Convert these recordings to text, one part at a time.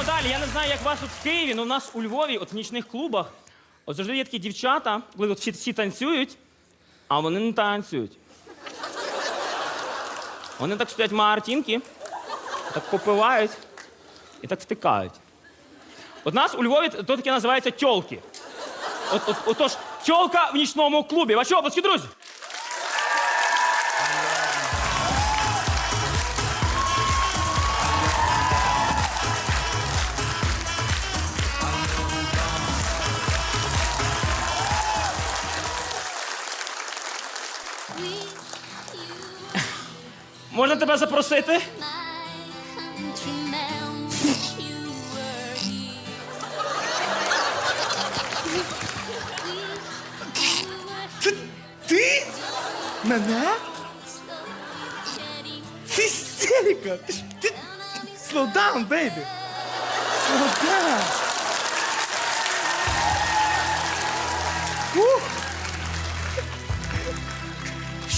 Йдемо далі. Я не знаю, як вас тут в Києві, але у нас у Львові, от в нічних клубах, от завжди є такі дівчата, коли от всі, всі танцюють, а вони не танцюють. Вони так стоять маартінки, так попивають і так втикають. От нас у Львові то таке називається тьолки. От, от, отож, тьолка в нічному клубі. Ваші обласки, друзі! Можна тебе запросити? Ти? Мене? Це істерика. Ти, ж- ти... Slow down, baby. Slow down.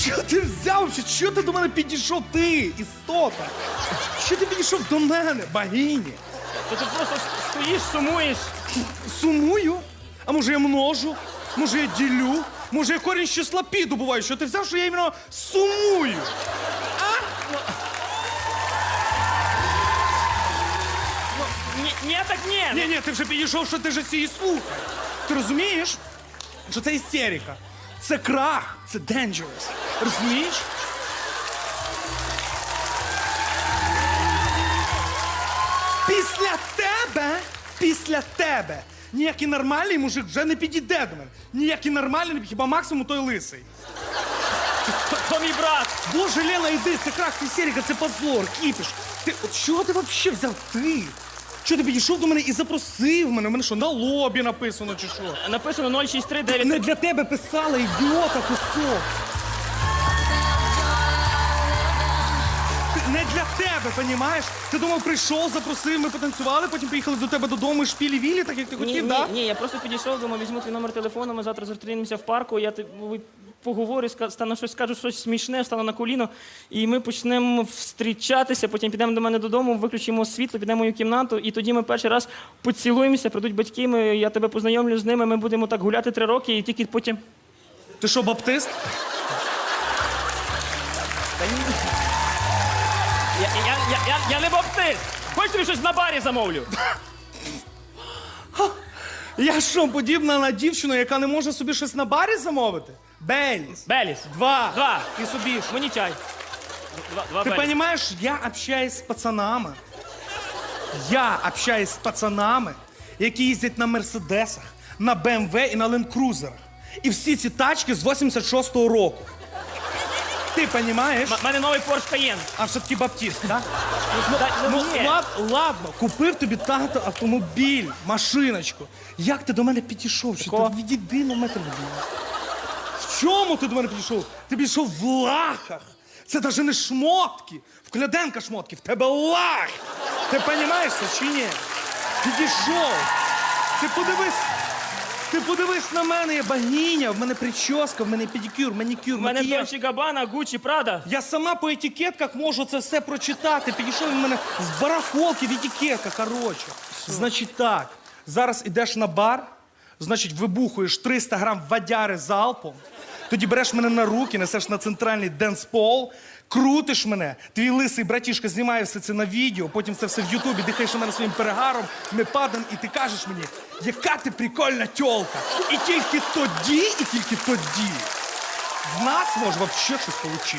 Що ти взяв? Що, ти до мене підійшов? Ти, істота? Що ти підійшов до мене, богині? Ти просто стоїш, сумуєш. Сумую? А може я множу? Може я ділю? Може я корінь з числа пі добуваю? Що ти взяв, що я іменно сумую? Ні, ні, так ні. Ні, ні, ти вже підійшов, що ти всі і слухай. Ти розумієш, що це істерика? Це крах, це dangerous. Розумієш? Після тебе, після тебе, ніякий нормальний мужик вже не підійде до мене. Ніякий нормальний, хіба максимум той лисий. То, мій брат. Боже, Лена, йди, це крах, це істерика, це позор, кіпіш. Ти от чого ти взагалі взяв ти? Що ти підійшов до мене і запросив мене? У мене що, на лобі написано чи що? Написано 06393. Не для тебе писала, ідіота кусок. Не для тебе, понімаєш? Ти думав, прийшов, запросив, ми потанцювали, потім поїхали до тебе додому і шпілі-вілі, так як ти хотів, ні, да? ні, я просто підійшов, думаю, візьму твій номер телефону, ми завтра зустрінемося в парку, я тобі поговорю, ска- стану щось скажу, щось смішне, стану на коліно, і ми почнемо зустрічатися, потім підемо до мене додому, виключимо світло, підемо в мою кімнату, і тоді ми перший раз поцілуємося, прийдуть батьки, ми, я тебе познайомлю з ними, ми будемо так гуляти три роки, і тільки потім. Ти що, баптист? Я, я, я, я, я не баптист! Хоч тобі щось на барі замовлю? Я що, подібна на дівчину, яка не може собі щось на барі замовити? Беліс. Беліс. Два. Два. І собі ж. Мені чай. Два, два Беліс. понимаешь, я общаюсь з пацанами. Я общаюсь з пацанами, які їздять на мерседесах, на БМВ і на ленд-крузерах. І всі ці тачки з 86-го року. Ти понимаешь? У мене новий Porsche Cayenne. А все-таки баптист, так? Та- Ну, ні. лад, ладно, купив тобі тато автомобіль, машиночку. Як ти до мене підійшов? Чи ти Такого? відійди на метр від мене? В чому ти до мене підійшов? Ти підійшов в лахах. Це навіть не шмотки. В Кляденка шмотки, в тебе лах. Ти розумієш це чи ні? Підійшов. Ти подивись. Ти подивись на мене, я богиня, в мене прическа, в мене педикюр, манікюр, У мене макіяж. Дольче Габана, Гуччі, Прада. Я сама по етикетках можу це все прочитати. Підійшов він мене з барахолки в етикетках, коротше. Значить так, зараз ідеш на бар, значить, вибухуєш 300 грам вадяри залпом, тоді береш мене на руки, несеш на центральний денспол, крутиш мене, твій лисий братішка знімає все це на відео, потім це все в Ютубі, дихаєш на мене своїм перегаром, ми падаємо, і ти кажеш мені, яка ти прикольна тьолка. І тільки тоді, і тільки тоді в нас може взагалі щось вийти.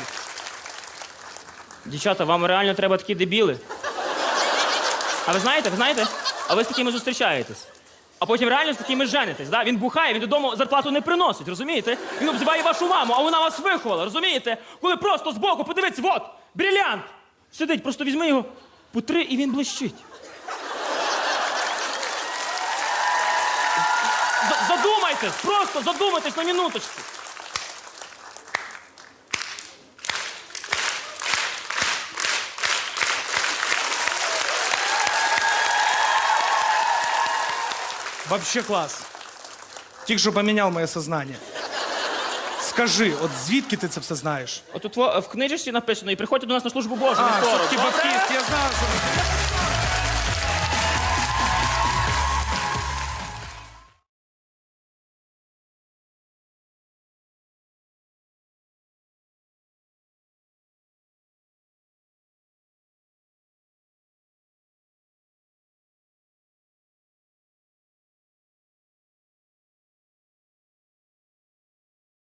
Дівчата, вам реально треба такі дебіли. А ви знаєте, ви знаєте? А ви з такими зустрічаєтесь. А потім реально з такими женитесь. Да? Він бухає, він додому зарплату не приносить, розумієте? Він обзиває вашу маму, а вона вас виховала, розумієте? Коли просто збоку, подивіться, от, брілянт! Сидить, просто візьми його по три і він блищить. З- Задумайтесь, просто задумайтесь на минуточку. Вообще клас. Тільки що поміняв моє сознання. Скажи, от звідки ти це все знаєш? От тут во- в книжці написано, і приходьте до нас на службу Божу. А, вівторок. все-таки баптист, я знав, що...